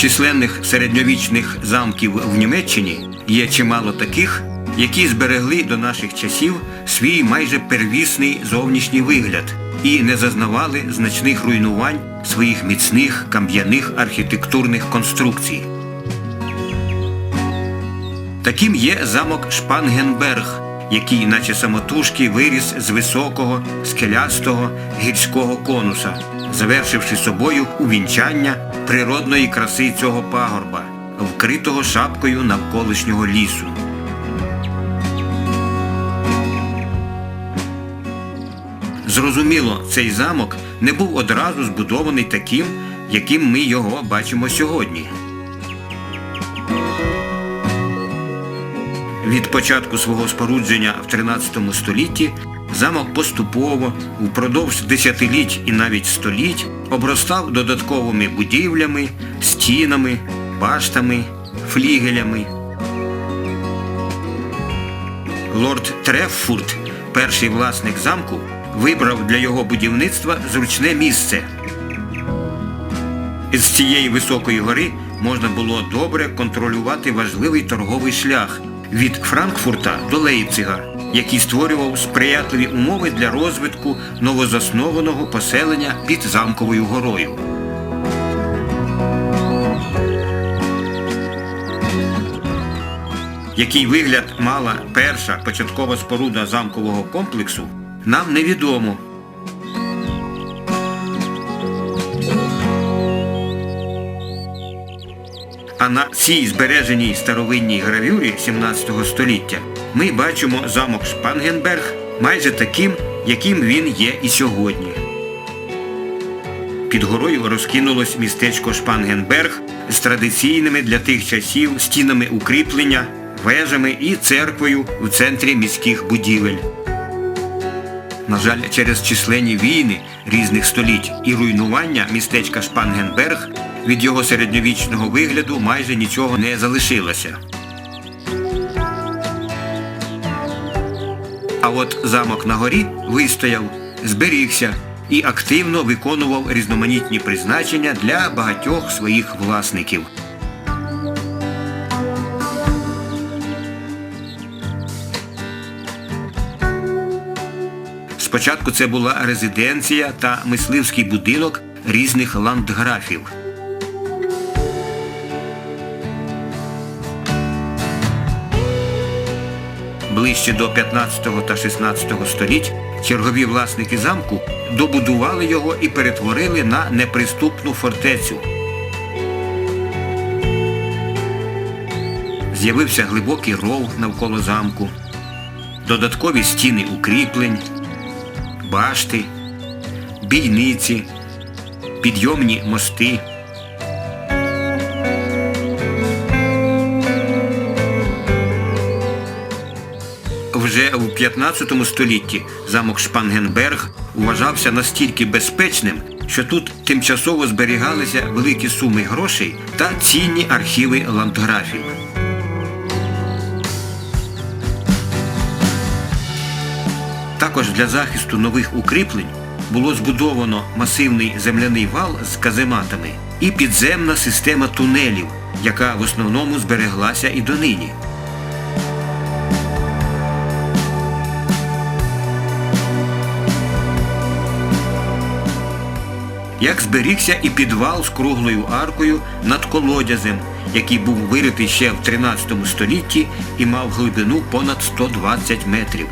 Численних середньовічних замків в Німеччині є чимало таких, які зберегли до наших часів свій майже первісний зовнішній вигляд і не зазнавали значних руйнувань своїх міцних кам'яних архітектурних конструкцій. Таким є замок Шпангенберг, який, наче самотужки, виріс з високого, скелястого гірського конуса, завершивши собою увінчання природної краси цього пагорба, вкритого шапкою навколишнього лісу. Зрозуміло, цей замок не був одразу збудований таким, яким ми його бачимо сьогодні. Від початку свого спорудження в 13 столітті замок поступово впродовж десятиліть і навіть століть обростав додатковими будівлями, стінами, баштами, флігелями. Лорд Треффурт, перший власник замку, вибрав для його будівництва зручне місце. З цієї високої гори можна було добре контролювати важливий торговий шлях від Франкфурта до Лейпцига, який створював сприятливі умови для розвитку новозаснованого поселення під замковою горою. Який вигляд мала перша початкова споруда замкового комплексу, нам невідомо. На цій збереженій старовинній гравюрі 17 століття ми бачимо замок Шпангенберг майже таким, яким він є і сьогодні. Під горою розкинулось містечко Шпангенберг з традиційними для тих часів стінами укріплення, вежами і церквою в центрі міських будівель. На жаль, через численні війни різних століть і руйнування містечка Шпангенберг від його середньовічного вигляду майже нічого не залишилося. А от замок на горі вистояв, зберігся і активно виконував різноманітні призначення для багатьох своїх власників. Спочатку це була резиденція та мисливський будинок різних ландграфів. Ближче до 15 та 16 століть чергові власники замку добудували його і перетворили на неприступну фортецю. З'явився глибокий ров навколо замку, додаткові стіни укріплень, башти, бійниці, підйомні мости. Вже в 15 столітті замок Шпангенберг вважався настільки безпечним, що тут тимчасово зберігалися великі суми грошей та цінні архіви ландграфів. Також для захисту нових укріплень було збудовано масивний земляний вал з казематами і підземна система тунелів, яка в основному збереглася і донині. Як зберігся і підвал з круглою аркою над колодязем, який був виритий ще в 13 столітті і мав глибину понад 120 метрів.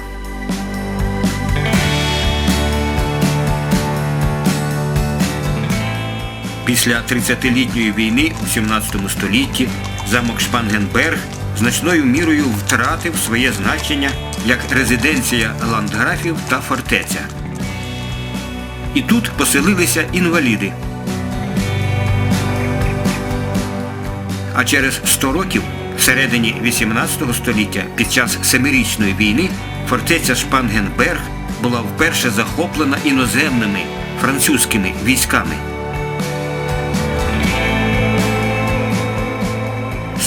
Після 30-літньої війни у 17 столітті замок Шпангенберг значною мірою втратив своє значення як резиденція ландграфів та фортеця. І тут поселилися інваліди. А через 100 років, всередині 18 століття, під час Семирічної війни, фортеця Шпангенберг була вперше захоплена іноземними французькими військами.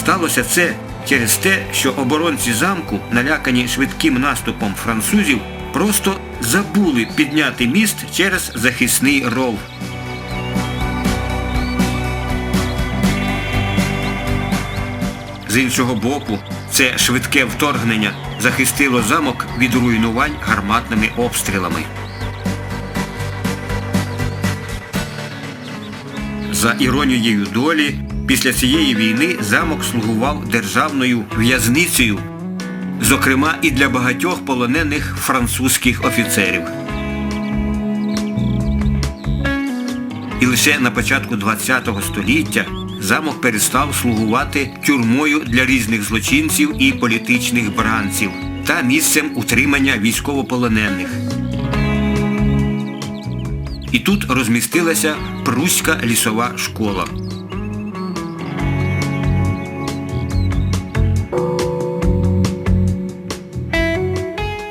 Сталося це через те, що оборонці замку, налякані швидким наступом французів, просто забули підняти міст через захисний ров. З іншого боку, це швидке вторгнення захистило замок від руйнувань гарматними обстрілами. За іронією долі, після цієї війни замок слугував державною в'язницею, зокрема і для багатьох полонених французьких офіцерів. І лише на початку ХХ століття замок перестав слугувати тюрмою для різних злочинців і політичних бранців та місцем утримання військовополонених. І тут розмістилася Пруська лісова школа.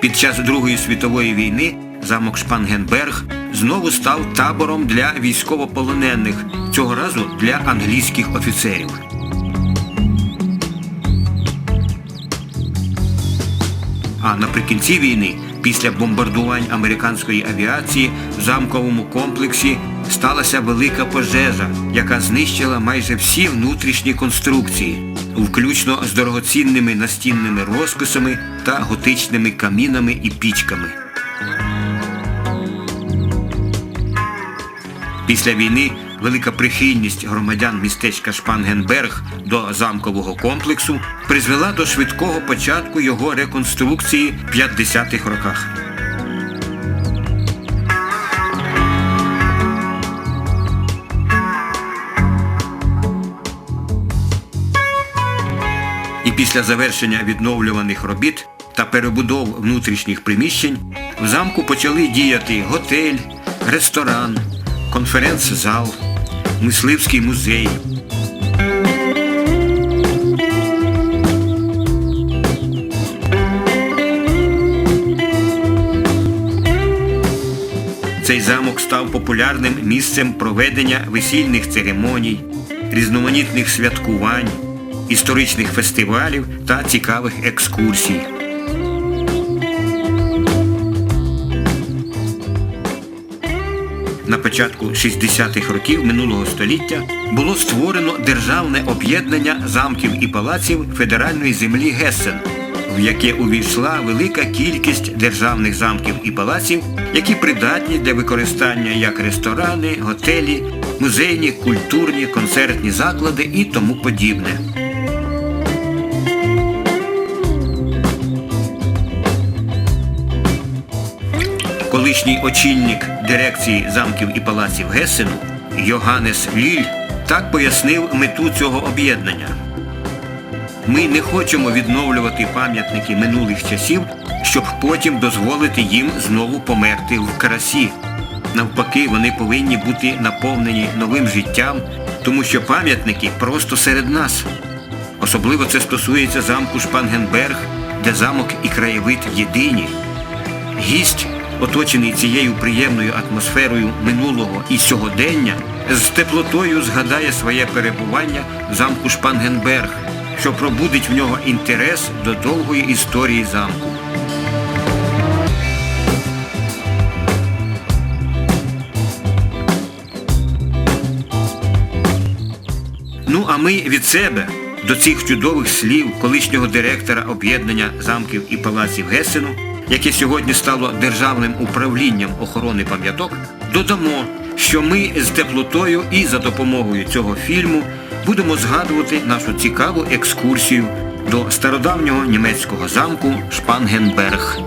Під час Другої світової війни замок Шпангенберг знову став табором для військовополонених, цього разу для англійських офіцерів. А наприкінці війни, після бомбардувань американської авіації, в замковому комплексі сталася велика пожежа, яка знищила майже всі внутрішні конструкції, включно з дорогоцінними настінними розписами та готичними камінами і пічками. Після війни велика прихильність громадян містечка Шпангенберг до замкового комплексу призвела до швидкого початку його реконструкції в 50-х роках. І після завершення відновлюваних робіт та перебудов внутрішніх приміщень в замку почали діяти готель, ресторан, конференц-зал, мисливський музей. Цей замок став популярним місцем проведення весільних церемоній, різноманітних святкувань, історичних фестивалів та цікавих екскурсій. На початку 60-х років минулого століття було створено державне об'єднання замків і палаців федеральної землі Гессен, в яке увійшла велика кількість державних замків і палаців, які придатні для використання як ресторани, готелі, музейні, культурні, концертні заклади і тому подібне. Колишній очільник дирекції замків і палаців Гесену Йоганнес Ліль так пояснив мету цього об'єднання. Ми не хочемо відновлювати пам'ятники минулих часів, щоб потім дозволити їм знову померти в красі. Навпаки, вони повинні бути наповнені новим життям, тому що пам'ятники просто серед нас. Особливо це стосується замку Шпангенберг, де замок і краєвид єдині. Гість, оточений цією приємною атмосферою минулого і сьогодення, з теплотою згадає своє перебування в замку Шпангенберг, що пробудить в нього інтерес до довгої історії замку. Ну а ми від себе до цих чудових слів колишнього директора об'єднання замків і палаців Гесену, яке сьогодні стало державним управлінням охорони пам'яток, додамо, що ми з теплотою і за допомогою цього фільму будемо згадувати нашу цікаву екскурсію до стародавнього німецького замку Шпангенберг.